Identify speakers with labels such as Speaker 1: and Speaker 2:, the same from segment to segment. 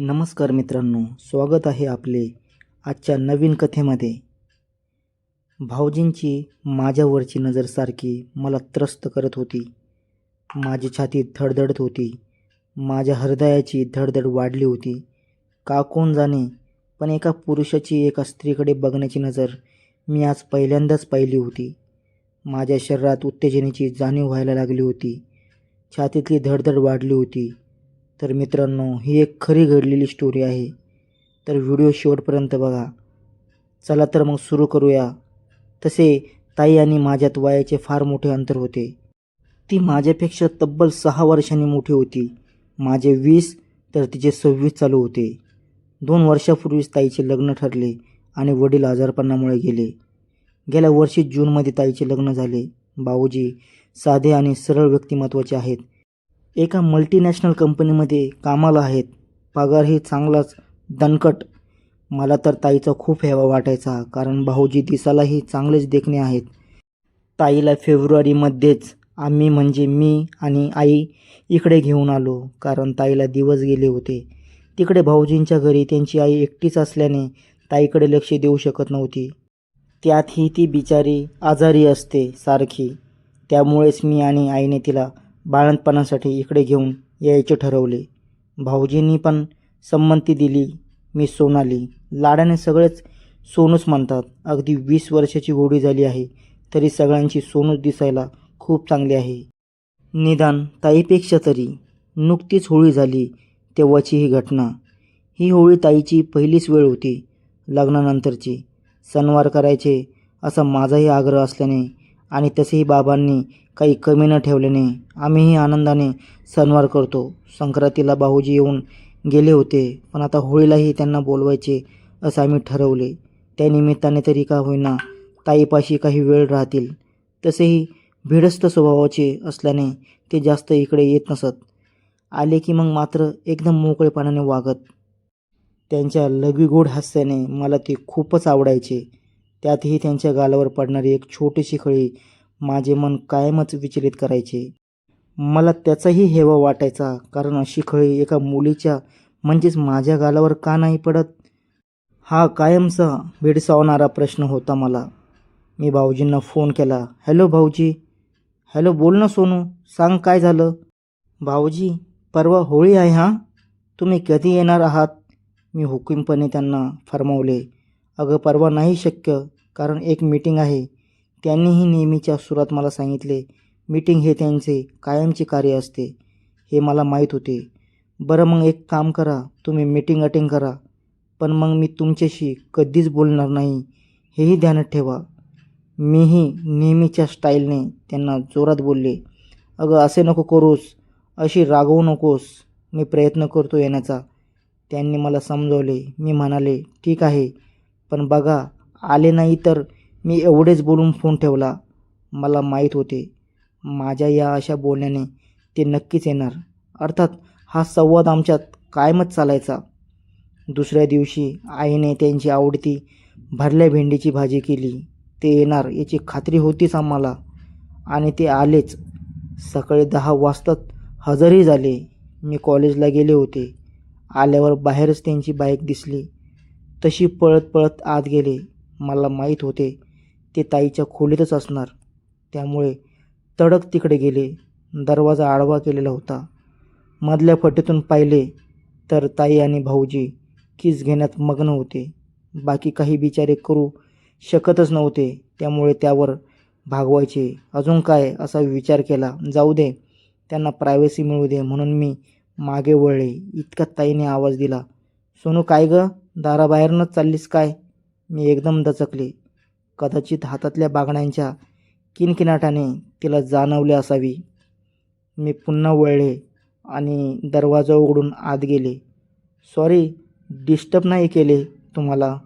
Speaker 1: नमस्कार मित्रांनो स्वागत आहे आपले आजच्या नवीन कथेमध्ये. भाऊजींची माझ्यावरची नजर सारखी मला त्रस्त करत होती. माझी छाती धडधडत होती. माझ्या हृदयाची धडधड वाढली होती. का कोण जाणे पण एका पुरुषाची एका स्त्रीकडे बघण्याची नजर मी आज पहिल्यांदाच पाहिली होती. माझ्या शरीरात उत्तेजनेची जाणीव व्हायला लागली होती. छातीतली धडधड वाढली होती. तर मित्रांनो ही एक खरी घडलेली स्टोरी आहे. तर व्हिडिओ शेवटपर्यंत बघा. चला तर मग सुरू करूया. तसे ताई आणि माझ्यात वयाचे फार मोठे अंतर होते. ती माझ्यापेक्षा तब्बल सहा वर्षांनी मोठी होती. माझे वीस तर तिचे सव्वीस चालू होते. दोन वर्षापूर्वीच ताईचे लग्न ठरले आणि वडील आजारपणामुळे गेले. गेल्या वर्षी जूनमध्ये ताईचे लग्न झाले. भाऊजी साधे आणि सरळ व्यक्तिमत्वाचे आहेत. एका मल्टीनॅशनल कंपनीमध्ये कामाला आहेत. पगारही चांगलाच दणकट. मला तर ताईचा खूप हेवा वाटायचा कारण भाऊजी दिसालाही चांगलेच देखणे आहेत. ताईला फेब्रुवारीमध्येच आम्ही म्हणजे मी आणि आई इकडे घेऊन आलो कारण ताईला दिवस गेले होते. तिकडे भाऊजींच्या घरी त्यांची आई एकटीच असल्याने ताईकडे लक्ष देऊ शकत नव्हती. त्यातही ती बिचारी आजारी असते सारखी. त्यामुळेच मी आणि आईने तिला बाळंतपणासाठी इकडे घेऊन यायचे ठरवले. भाऊजींनी पण संमती दिली. मी सोनाली. लाडाने सगळेच सोनूच म्हणतात अगदी वीस वर्षाची गोडी झाली आहे तरी सगळ्यांची सोनूच दिसायला खूप चांगली आहे. निदान ताईपेक्षा तरी नुकतीच होळी झाली तेव्हाची ही घटना. ही होळी ताईची पहिलीच वेळ होती लग्नानंतरची. सणवार करायचे असा माझाही आग्रह असल्याने आणि तसेही बाबांनी काही कमी न ठेवल्याने आम्हीही आनंदाने सणवार करतो. संक्रांतीला भाऊजी येऊन गेले होते पण आता होळीलाही त्यांना बोलवायचे असं आम्ही ठरवले. त्या निमित्ताने तरी का होईना ताईपाशी काही वेळ राहतील. तसेही भिडस्त स्वभावाचे असल्याने ते जास्त इकडे येत नसत. आले की मग मात्र एकदम मोकळेपणाने वागत. त्यांच्या लघवीगोड हास्याने मला ते खूपच आवडायचे. त्यातही त्यांच्या गालावर पडणारी एक छोटीशी खळी माझे मन कायमच विचलित करायचे. मला त्याचाही हेवा वाटायचा कारण अशी खळी एका मुलीच्या म्हणजेच माझ्या गालावर का नाही पडत? हा कायमचा भेडसावणारा प्रश्न होता मला. मी भाऊजींना फोन केला. हॅलो भाऊजी. हॅलो बोल ना सोनू. सांग काय झालं? भाऊजी परवा होळी आहे हां? तुम्ही कधी येणार आहात? मी हुकीमपणे त्यांना फरमावले. अगं परवा नाही शक्य कारण एक मीटिंग आहे. त्यांनीही नेहमीच्या सुरात मला सांगितले मीटिंग हे त्यांचे कायमचे कार्य असते हे मला माहीत होते. बरं मग एक काम करा तुम्ही मीटिंग अटेंड करा. पण मग मी तुमच्याशी कधीच बोलणार नाही हेही ध्यानात ठेवा. मीही नेहमीच्या स्टाईलने त्यांना जोरात बोलले अगं असे नको करूस अशी रागवू नकोस मी प्रयत्न करतो येण्याचा. त्यांनी मला समजवले मी म्हणाले ठीक आहे पण बघा आले नाही तर मी एवढेच बोलून फोन ठेवला. मला माहीत होते माझ्या या अशा बोलण्याने ते नक्कीच येणार. अर्थात हा संवाद आमच्यात कायमच चालायचा. दुसऱ्या दिवशी आईने त्यांची आवडती भरल्या भेंडीची भाजी केली. ते येणार याची खात्री होतीच आम्हाला. आणि ते आलेच. सकाळी दहा वाजताच हजरही झाले. मी कॉलेजला गेले होते. आल्यावर बाहेरच त्यांची बाईक दिसली. तशी पळत पळत आत गेले. मला माहीत होते ते ताईच्या खोलीतच असणार. त्यामुळे तडक तिकडे गेले. दरवाजा आडवा केलेला होता. मधल्या फटीतून पाहिले तर ताई आणि भाऊजी किस घेण्यात मग्न होते. बाकी काही बिचारे करू शकतच नव्हते. त्यामुळे त्यावर भागवायचे. अजून काय असा विचार केला. जाऊ दे. त्यांना प्रायव्हसी मिळू दे म्हणून मी मागे वळले. इतका ताईने आवाज दिला. सोनू काय गं? दाराबाहेरनंच चाललीस काय? मी एकदम दचकले. कदाचित हातातल्या बागण्यांच्या किनकिनाटाने तिला जाणवले असावी. मी पुन्हा वळले आणि दरवाजा उघडून आत गेले. सॉरी डिस्टर्ब नाही केले तुम्हाला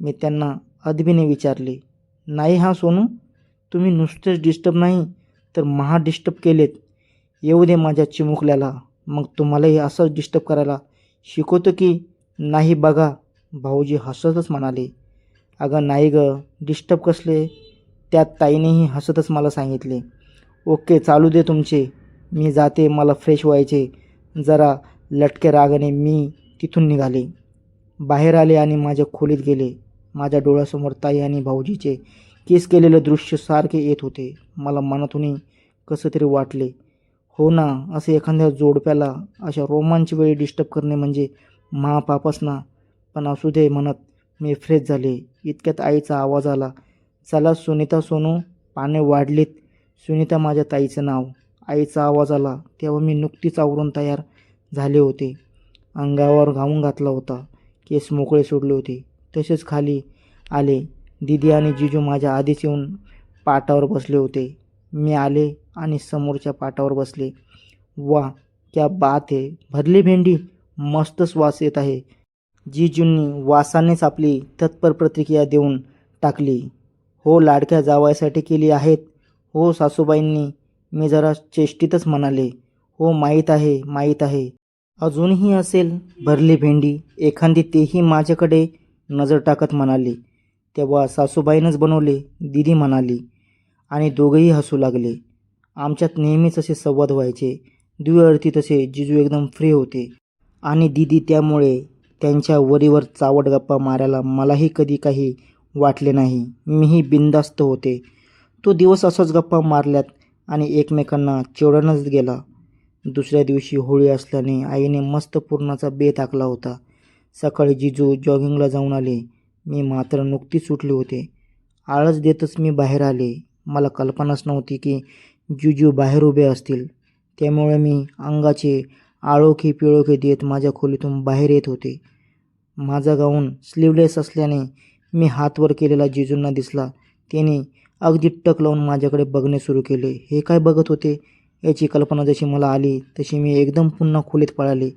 Speaker 1: मी त्यांना अदबीने विचारले. नाही हा सोनू तुम्ही नुसतेच डिस्टर्ब नाही तर महा डिस्टर्ब केलेत. येऊ दे माझ्या चिमुकल्याला मग तुम्हालाही असंच डिस्टर्ब करायला शिकवतो की नाही बघा भाऊजी हसतच म्हणाले. अगं नाही गं डिस्टर्ब कसले? त्यात ताईनेही हसतच मला सांगितले. ओके चालू दे तुमचे. मी जाते मला फ्रेश व्हायचे. जरा लटके रागाने मी तिथून निघाले. बाहेर आले आणि माझ्या खोलीत गेले. माझ्या डोळ्यासमोर ताई आणि भाऊजीचे केस केलेलं दृश्य सारखे येत होते. मला मनातूनही कसं तरी वाटले. हो ना असं एखाद्या जोडप्याला अशा रोमांच वेळी डिस्टर्ब करणे म्हणजे महापापच ना पण असू दे म्हणत मी फ्रेश झाले. इतक्यात आईचा आवाज आला चला सुनीता सोनू पाने वाढलीत. सुनीता माझ्या ताईचं नाव. आईचा आवाज आला तेव्हा मी नुकतीच आवरून तयार झाले होते. अंगावर घाऊन घातला होता. केस मोकळे सोडले होते. तसेच खाली आले. दिदी आणि जिजू माझ्या आधीच येऊन पाटावर बसले होते. मी आले आणि समोरच्या पाटावर बसले. वा क्या बात आहे भरली भेंडी. मस्त श्वास येत आहे. जीजूंनी वासानेच आपली तत्पर प्रतिक्रिया देऊन टाकली. हो लाडक्या जावायसाठी केली आहेत. हो सासूबाईंनी मी जरा चेष्टीतच म्हणाले हो माहीत आहे माहीत आहे. अजूनही असेल भरली भेंडी. एखादी तेही माझ्याकडे नजर टाकत म्हणाली. तेव्हा सासूबाईनंच बनवले दिदी म्हणाली आणि दोघेही हसू लागले. आमच्यात नेहमीच असे संवाद व्हायचे. द्विअर्थी तसे जिजू एकदम फ्री होते. आणि दिदी त्यामुळे त्यांच्या वरीवर चावट गप्पा मारायला मलाही कधी काही वाटले नाही. मीही बिंदास्त होते. तो दिवस असाच गप्पा मारल्यात आणि एकमेकांना चिवडणच गेला. दुसऱ्या दिवशी होळी असल्याने आईने मस्त पूर्णाचा बेत आखला होता. सकाळी जिजू जॉगिंगला जाऊन आले. मी मात्र नुकतीच सुटले होते. आळस देतच मी बाहेर आले. मला कल्पनाच नव्हती की जिजू बाहेर उभे असतील. त्यामुळे मी अंगाचे आळोखी पिळोखी देत माझ्या खोलीतून बाहेर येत होते. माझा गाऊन स्लीवलेस असल्याने मी हात वर केलेला जिजूंना दिसला. त्याने अगदी टक लावून माझ्याकडे बघणे सुरू केले. हे काय बघत होते? याची कल्पना जशी मला आली तशी मी एकदम पुन्हा खोलीत पळाले.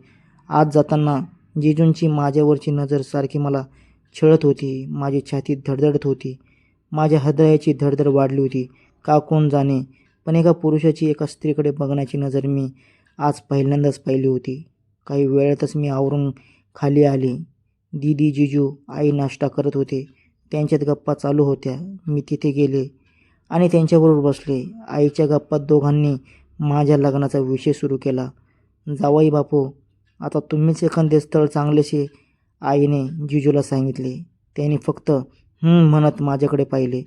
Speaker 1: आज जाताना जिजूंची माझ्यावरची नजर सारखी मला छळत होती. माझी छाती धडधडत होती. माझ्या हृदयाची धडधड वाढली होती. का कोण जाणे? पण एका पुरुषाची एका स्त्रीकडे बघण्याची नजर मी आज पहिल्यांदाच पाहिली होती. काही वेळातच मी आवरून खाली आले. दीदी जिजू आई नाश्ता करत होते. त्यांच्यात गप्पा चालू होत्या. मी तिथे गेले आणि त्यांच्याबरोबर बसले. आईच्या गप्पात दोघांनी माझ्या लग्नाचा विषय सुरू केला. जावाई बापू आता तुम्हीच एखादे स्थळ चांगलेसे आईने जिजूला सांगितले. त्यांनी फक्त म्हणत माझ्याकडे पाहिले.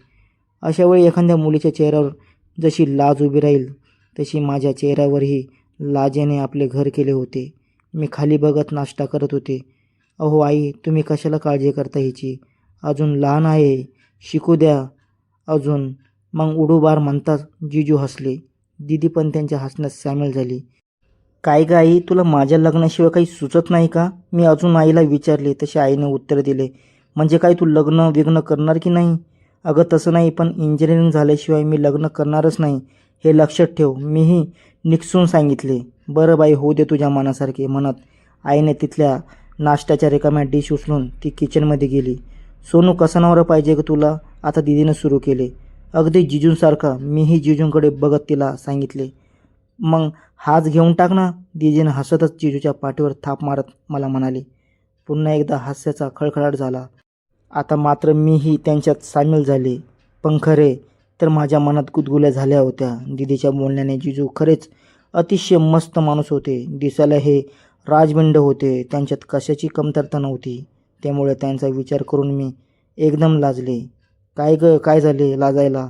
Speaker 1: अशावेळी एखाद्या मुलीच्या चेहऱ्यावर जशी लाज उभी राहील तशी माझ्या चेहऱ्यावरही लाजेने आपले घर केले होते. मी खाली बघत नाश्ता करत होते. अहो आई तुम्ही कशाला काळजी करता हिची? अजून लहान आहे. शिकू द्या. अजून. मग उडूबार म्हणताच जिजू हसले. दिदी पण त्यांच्या हसण्यात सामील झाली. काय गं आई तुला माझ्या लग्नाशिवाय काही सुचत नाही का? मी अजून आईला विचारले तसे आईने उत्तर दिले. म्हणजे काय तू लग्न विग्न करणार की नाही? अगं तसं नाही पण इंजिनिअरिंग झाल्याशिवाय मी लग्न करणारच नाही. हे लक्षात ठेव मीही निकसून सांगितले. बरं बाई होऊ दे तुझ्या मनासारखे म्हणत आईने तिथल्या नाश्त्याच्या रिकाम्या डिश उचलून ती किचनमध्ये गेली. सोनू कसा नवरा पाहिजे का तुला? आता दिदीनं सुरू केले. अगदी जिजूंसारखा मीही जिजूंकडे बघत तिला सांगितले. मग हाच घेऊन टाक ना. दिदीनं हसतच जिजूच्या पाठीवर थाप मारत मला म्हणाली. पुन्हा एकदा हास्याचा खळखळाट झाला. आता मात्र मीही त्यांच्यात सामील झाले. पंखरे रे तर माझ्या मनात गुदगुल्या झाल्या होत्या. दिदीच्या बोलण्याने जिजू खरेच अतिशय मस्त माणूस होते. दिसायला हे राजबिंड होते. त्यांच्यात कशाची कमतरता नव्हती. त्यामुळे त्यांचा विचार करून मी एकदम लाजले. काय ग काय झाले लाजायला?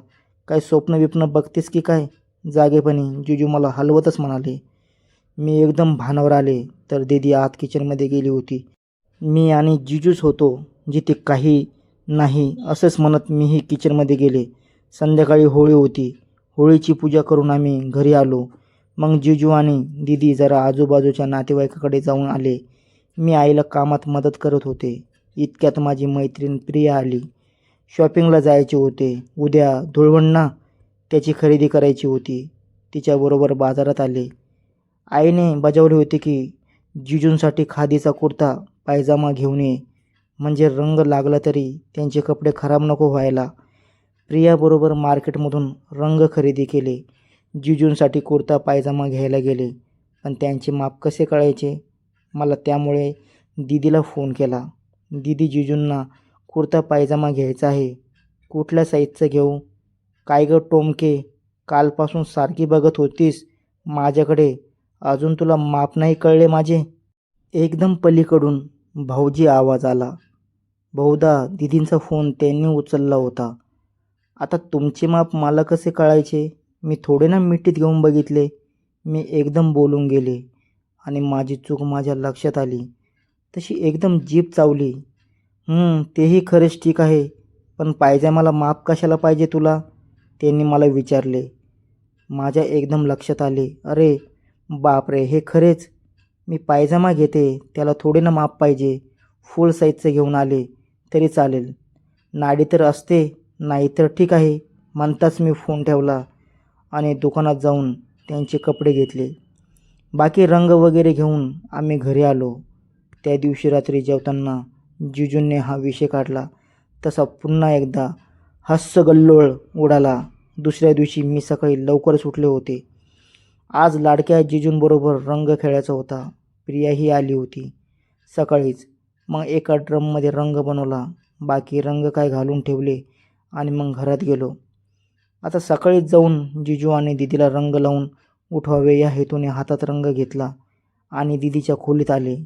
Speaker 1: काय स्वप्न विप्न बघतेस की काय? जागेपणी जिजू मला हलवतच म्हणाले. मी एकदम भानावर आले तर दीदी आत किचनमध्ये गेली होती. मी आणि जिजूच होतो जिथे काही नाही असंच म्हणत मीही किचनमध्ये गेले. संध्याकाळी होळी होती. होळीची पूजा करून आम्ही घरी आलो. मग जिजू आणि दीदी जरा आजूबाजूच्या नातेवाईकाकडे जाऊन आले. मी आईला कामात मदत करत होते. इतक्यात माझी मैत्रीण प्रिया आली. शॉपिंगला जायचे होते. उद्या धुळवण त्याची खरेदी करायची होती. तिच्याबरोबर बाजारात आले. आईने बजावले होते की जिजूंसाठी खादीचा कुर्ता पायजामा घेऊन ये. म्हणजे रंग लागला तरी त्यांचे कपडे खराब नको व्हायला. प्रियाबरोबर मार्केटमधून रंग खरेदी केले. जिजूंसाठी कुर्ता पायजामा घ्यायला गेले. पण त्यांचे माप कसे कळायचे? मला त्यामुळे दीदीला फोन केला. दीदी जिजूंना कुर्ता पायजामा घ्यायचा आहे. कुठल्या साईजचं घेऊ? काय गं टोमके? कालपासून सारखी बघत होतीस माझ्याकडे. अजून तुला माप नाही कळले माझे? एकदम पलीकडून भाऊजी आवाज आला. बहुधा दिदींचा फोन त्यांनी उचलला होता. आता तुमचे माप मला कसे कळायचे? मी थोडे ना मिठीत घेऊन बघितले. मी एकदम बोलून गेले आणि माझी चूक माझ्या लक्षात आली. तशी एकदम जीप चावली. तेही खरेच ठीक आहे पण पायजमाला माप कशाला पाहिजे तुला? त्यांनी मला विचारले. माझ्या एकदम लक्षात आले. अरे बापरे हे खरेच. मी पायजमा घेते त्याला थोडे ना माप पाहिजे. फुल साईजचं घेऊन आले तरी चालेल. नाडी तर असते. नाही तर ठीक आहे म्हणताच मी फोन ठेवला आणि दुकानात जाऊन त्यांचे कपडे घेतले. बाकी रंग वगैरे घेऊन आम्ही घरी आलो. त्या दिवशी रात्री जेवताना जिजूंनी हा विषय काढला. तसा पुन्हा एकदा हास्यगल्लोळ उडाला. दुसऱ्या दिवशी मी सकाळी लवकर सुटले होते. आज लाडक्या जिजूंबरोबर रंग खेळायचा होता. प्रियाही आली होती. सकाळीच मग एका ड्रममध्ये रंग बनवला. बाकी रंग काय घालून ठेवले आणि मग घरात गेलो. आता सकाळीच जाऊन जिजू आणि दिदीला रंग लावून उठवावे या हेतूने हातात रंग घेतला आणि दिदीच्या खोलीत आले.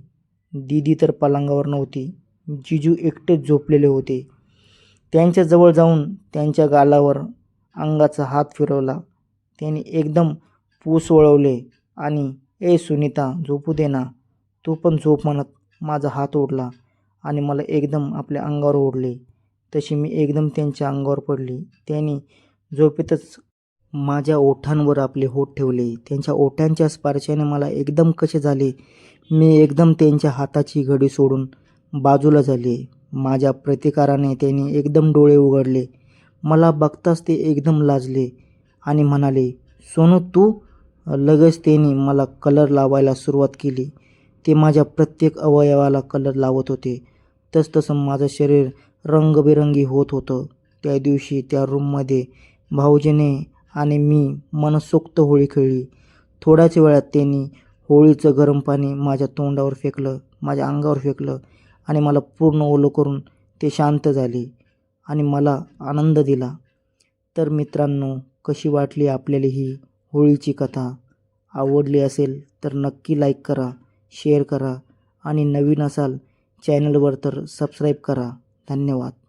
Speaker 1: दिदी तर पलंगावर नव्हती जिजू एकटेच झोपलेले होते. त्यांच्याजवळ जाऊन त्यांच्या गालावर अंगाचा हात फिरवला. त्यांनी एकदम पूस वळवले आणि ए सुनीता झोपू दे ना. तू पण झोप म्हणत माझा हात ओढला आणि मला एकदम आपल्या अंगावर ओढले. तशी मी एकदम त्यांच्या अंगावर पडली. त्याने झोपेतच माझ्या ओठांवर आपले होठ ठेवले. त्यांच्या ओठांच्या स्पर्शाने मला एकदम कसे झाले? मी एकदम त्यांच्या हाताची घडी सोडून बाजूला झाले. माझ्या प्रतिकाराने त्यांनी एकदम डोळे उघडले. मला बघताच ते एकदम लाजले आणि म्हणाले सोनू तू लगेच त्यांनी मला कलर लावायला सुरुवात केली. ते माझ्या प्रत्येक अवयवाला कलर लावत होते. तसतसं माझं शरीर रंगबिरंगी होत होतं. त्या दिवशी त्या रूममध्ये भाऊजीने आणि मी मनसोक्त होळी खेळली. थोड्याच वेळात त्यांनी होळीचं गरम पाणी माझ्या तोंडावर फेकलं माझ्या अंगावर फेकलं आणि मला पूर्ण ओलं करून ते शांत झाले आणि मला आनंद दिला. तर मित्रांनो कशी वाटली आपल्याला ही होळीची कथा? आवडली असेल तर नक्की लाईक करा शेअर करा आणि नवीन असाल चॅनलवर तर सबस्क्राईब करा. धन्यवाद.